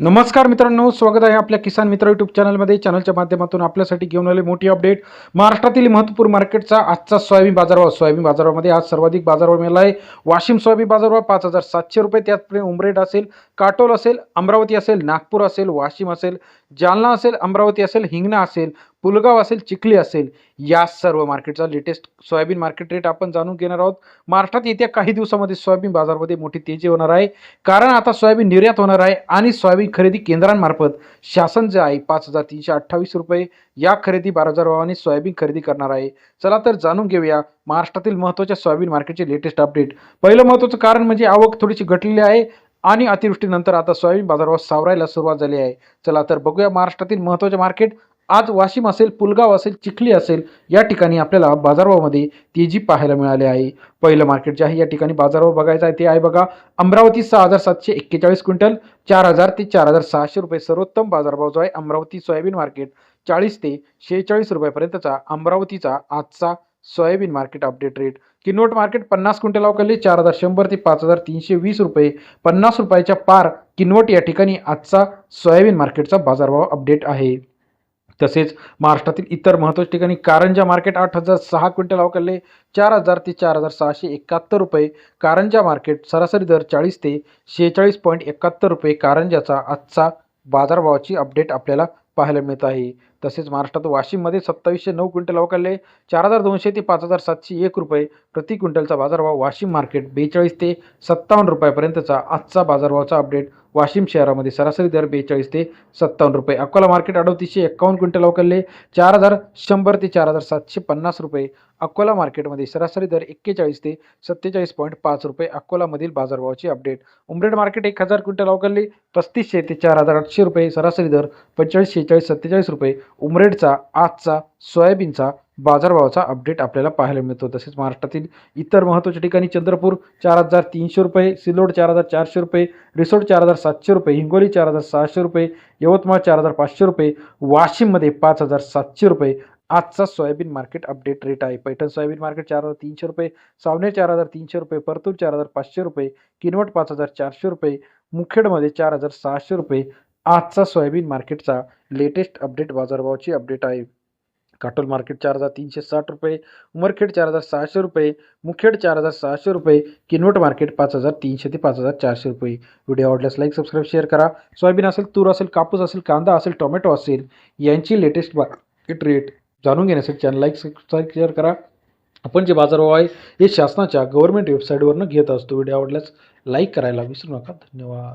नमस्कार मित्रांनो स्वागत आहे आपल्या किसान मित्र यूट्यूब चॅनलमध्ये चॅनलच्या माध्यमातून आपल्यासाठी घेऊन आले मोठी अपडेट महाराष्ट्रातील महत्त्वपूर्ण मार्केटचा आजचा सोयाबीन बाजारभाव. सोयाबीन बाजारामध्ये आज सर्वाधिक बाजारभाव मिळाला आहे. वाशिम सोयाबीन बाजारभाव पाच हजार सातशे रुपये. त्याचप्रमाणे उमरेड असेल काटोल असेल अमरावती असेल नागपूर असेल वाशिम असेल जालना असेल अमरावती असेल हिंगणा असेल पुलगाव असेल चिखली असेल या सर्व मार्केटचा लेटेस्ट सोयाबीन मार्केट रेट आपण जाणून घेणार आहोत. महाराष्ट्रात येत्या काही दिवसामध्ये सोयाबीन बाजारामध्ये मोठी तेजी होणार आहे. कारण आता सोयाबीन निर्यात होणार आहे आणि सोयाबीन खरेदी केंद्रांमार्फत शासन जे आहे पाच हजार तीनशे अठ्ठावीस रुपये या खरेदी बारा हजार भावाने सोयाबीन खरेदी करणार आहे. चला तर जाणून घेऊया महाराष्ट्रातील महत्त्वाच्या सोयाबीन मार्केटचे लेटेस्ट अपडेट. पहिलं महत्त्वाचं कारण म्हणजे आवक थोडीशी घटलेली आहे. आणि अतिवृष्टीनंतर आता सोयाबीन बाजारावर सावरायला सुरुवात झाली आहे. चला तर बघूया महाराष्ट्रातील महत्त्वाचे मार्केट. आज वाशिम असेल पुलगाव असेल चिखली असेल या ठिकाणी आपल्याला बाजारभावामध्ये तेजी पाहायला मिळाली आहे. पहिलं मार्केट जे आहे या ठिकाणी बाजारभाव बघायचा आहे ते आहे बघा अमरावती सहा हजार सातशे एक्केचाळीस क्विंटल चार हजार ते चार हजार सहाशे रुपये सर्वोत्तम बाजारभाव जो आहे अमरावती सोयाबीन मार्केट चाळीस ते शेहेचाळीस रुपयापर्यंतचा अमरावतीचा आजचा soybean market update rate Kinwat market पन्नास क्विंटल अवकाले चार हजार शंभर ते पाच हजार तीनशे वीस रुपये. पन्नास रुपयाच्या पार किनवट या ठिकाणी आजचा सोयाबीन मार्केटचा बाजारभाव अपडेट आहे. तसेच महाराष्ट्रातील इतर महत्त्वाच्या ठिकाणी कारंजा मार्केट आठ हजार सहा क्विंटल अवकाले चार हजार ते चार हजार सहाशे एकाहत्तर रुपये. कारंजा मार्केट सरासरी दर चाळीस ते शेहेचाळीस पॉईंट एकाहत्तर रुपये. कारंजाचा आजचा बाजारभावाची अपडेट आपल्याला पाहायला मिळत आहे. तसेच महाराष्ट्रात वाशिममध्ये सत्तावीसशे नऊ क्विंटल अवकाले चार हजार दोनशे ते पाच हजार सातशे एक रुपये प्रति क्विंटलचा बाजारभाव वाशिम मार्केट बेचाळीस ते सत्तावन्न रुपयापर्यंतचा आजचा बाजारभावाचा अपडेट वाशिम शहरामध्ये सरासरी दर बेचाळीस ते सत्तावन्न रुपये. अकोला मार्केट अडतीसशे एक्कावन्न क्विंटल अवकाले चार हजार शंभर ते चार हजार सातशे पन्नास रुपये. अकोला मार्केटमध्ये सरासरी दर एक्केचाळीस ते सत्तेचाळीस पॉईंट पाच रुपये अकोलामधील बाजारभावाची अपडेट उमरेड मार्केट एक हजार क्विंटल अवकाले पस्तीसशे ते चार हजार आठशे रुपये. सरासरी दर पंचेचाळीस शेहेचाळीस सत्तेचाळीस रुपये. उमरेडचा आजचा सोयाबीनचा बाजारभावाचा अपडेट आपल्याला पाहायला मिळतो. तसेच महाराष्ट्रातील इतर महत्त्वाच्या ठिकाणी चंद्रपूर चार हजार तीनशे रुपये सिल्लोड चार हजार चारशे रुपये रिसोड चार हजार सातशे रुपये हिंगोली चार हजार सहाशे रुपये यवतमाळ चार हजार पाचशे रुपये वाशिममध्ये पाच हजार सातशे रुपये. आजचा सोयाबीन मार्केट अपडेट रेट आहे. पैठण सोयाबीन मार्केट चार हजार तीनशे रुपये सावनेर चार हजार तीनशे रुपये परतूर चार हजार पाचशे रुपये किनवट पाच हजार चारशे रुपये मुखेडमध्ये चार हजार सहाशे रुपये. आजचा सोयाबीन मार्केटचा लेटेस्ट अपडेट बाजारभावाची अपडेट आहे. काटोल मार्केट चार हजार तीनशे साठ रुपये उमरखेड चार हजार सहाशे रुपये मुखेड चार हजार सहाशे रुपये किनवट मार्केट पाच हजार तीनशे ते पाच हजार चारशे रुपये. व्हिडिओ आवडल्यास लाईक सबस्क्राईब शेअर करा. सोयाबीन असेल तूर असेल कापूस असेल कांदा असेल टोमॅटो असेल यांची लेटेस्ट मार्केट रेट जाणून घेण्यासाठी चॅनल लाईक सबस्क्राईब शेअर करा. आपण जे बाजारभाव आहे हे शासनाच्या गव्हर्नमेंट वेबसाईटवरनं घेत असतो. व्हिडिओ आवडल्यास लाईक करायला विसरू नका. धन्यवाद.